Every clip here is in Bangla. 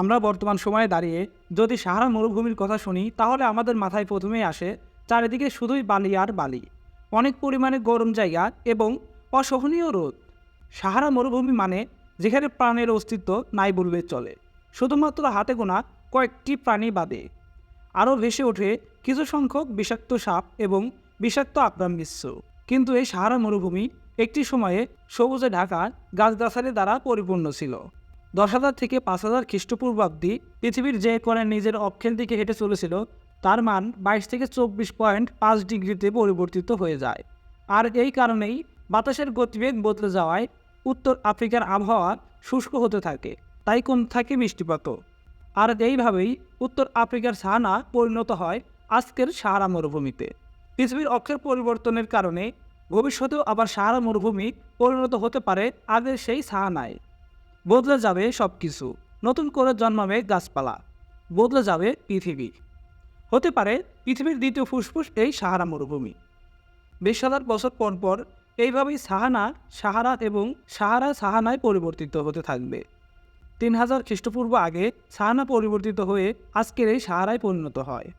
আমরা বর্তমান সময়ে দাঁড়িয়ে যদি সাহারা মরুভূমির কথা শুনি, তাহলে আমাদের মাথায় প্রথমেই আসে চারিদিকে শুধুই বালি আর বালি। অনেক পরিমাণে গরম জায়গা এবং অসহনীয় রোদ। সাহারা মরুভূমি মানে যেখানে প্রাণের অস্তিত্ব নাই বলবে চলে। শুধুমাত্র হাতে গোনা কয়েকটি প্রাণী বাদে। আরও ভেসে ওঠে কিছু সংখ্যক বিষাক্ত সাপ এবং বিষাক্ত আক্রাম বিশ্ব। কিন্তু এই সাহারা মরুভূমি একটি সময়ে সবুজে ঢাকা গাছগাছালি দ্বারা পরিপূর্ণ ছিল। দশ হাজার থেকে পাঁচ হাজার খ্রিস্টপূর্বাব্দি পৃথিবীর যে কোণে নিজের অক্ষের দিকে হেঁটে চলেছিল, তার মান বাইশ থেকে চব্বিশ পয়েন্ট পাঁচ ডিগ্রিতে পরিবর্তিত হয়ে যায়। আর এই কারণেই বাতাসের গতিবেগ বদলে যাওয়ায় উত্তর আফ্রিকার আবহাওয়া শুষ্ক হতে থাকে, তাই কম থাকে বৃষ্টিপাতও আর এইভাবেই উত্তর আফ্রিকার সাহানা পরিণত হয় আজকের সাহারা মরুভূমিতে। পৃথিবীর অক্ষের পরিবর্তনের কারণে ভবিষ্যতেও আবার সাহারা মরুভূমি পরিণত হতে পারে আগের সেই সাহানায়। বদলে যাবে সব কিছু নতুন করে জন্মাবে গাছপালা। বদলে যাবে পৃথিবী। হতে পারে পৃথিবীর দ্বিতীয় ফুসফুস এই সাহারা মরুভূমি। বিশ হাজার বছর পর পর এইভাবেই সাহানা, সাহারা এবং সাহারা সাহানায় পরিবর্তিত হতে থাকবে। তিন হাজার খ্রিস্টপূর্ব আগে সাহানা পরিবর্তিত হয়ে আজকের এই সাহারায় পরিণত হয়।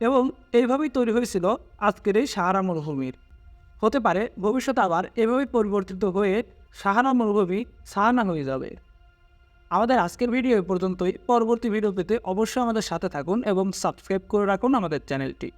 এবং এইভাবেই তৈরি হয়েছিল আজকের এই সাহারা মরুভূমির। হতে পারে ভবিষ্যতে আবার এভাবেই পরিবর্তিত হয়ে সাহানা মরুভূমি সাহানা হয়ে যাবে। আমাদের আজকের ভিডিও পর্যন্তই। পরবর্তী ভিডিও পেতে অবশ্যই আমাদের সাথে থাকুন এবং সাবস্ক্রাইব করে রাখুন আমাদের চ্যানেলটি।